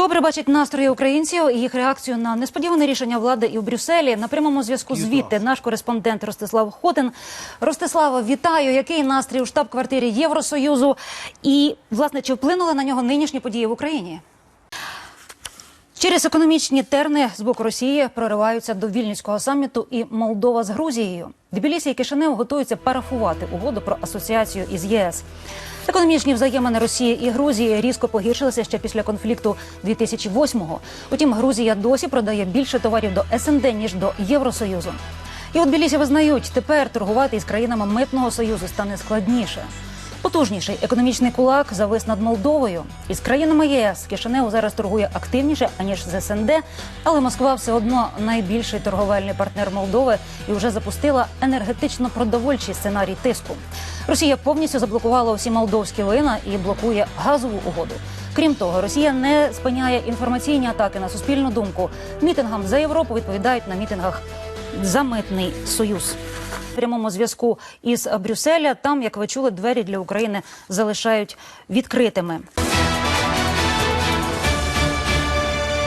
Добре бачить настрої українців і їх реакцію на несподіване рішення влади і в Брюсселі. На прямому зв'язку звідти наш кореспондент Ростислав Хотин. Ростислава, вітаю. Який настрій у штаб-квартирі Євросоюзу? І власне чи вплинули на нього нинішні події в Україні? Через економічні терни з боку Росії прориваються до вільнюського саміту і Молдова з Грузією. Тбілісі і Кишинев готуються парафувати угоду про асоціацію із ЄС. Економічні взаємини Росії і Грузії різко погіршилися ще після конфлікту 2008-го. Утім, Грузія досі продає більше товарів до СНД ніж до Євросоюзу. І от Білісі визнають, тепер торгувати із країнами митного союзу стане складніше. Потужніший економічний кулак завис над Молдовою. Із країнами ЄС Кишинев зараз торгує активніше аніж з СНД, але Москва все одно найбільший торговельний партнер Молдови і вже запустила енергетично-продовольчий сценарій тиску. Росія повністю заблокувала усі молдовські вина і блокує газову угоду. Крім того, Росія не спиняє інформаційні атаки на суспільну думку. Мітингам за Європу відповідають на мітингах за митний союз. В прямому зв'язку із Брюсселя там, як ви чули, двері для України залишають відкритими.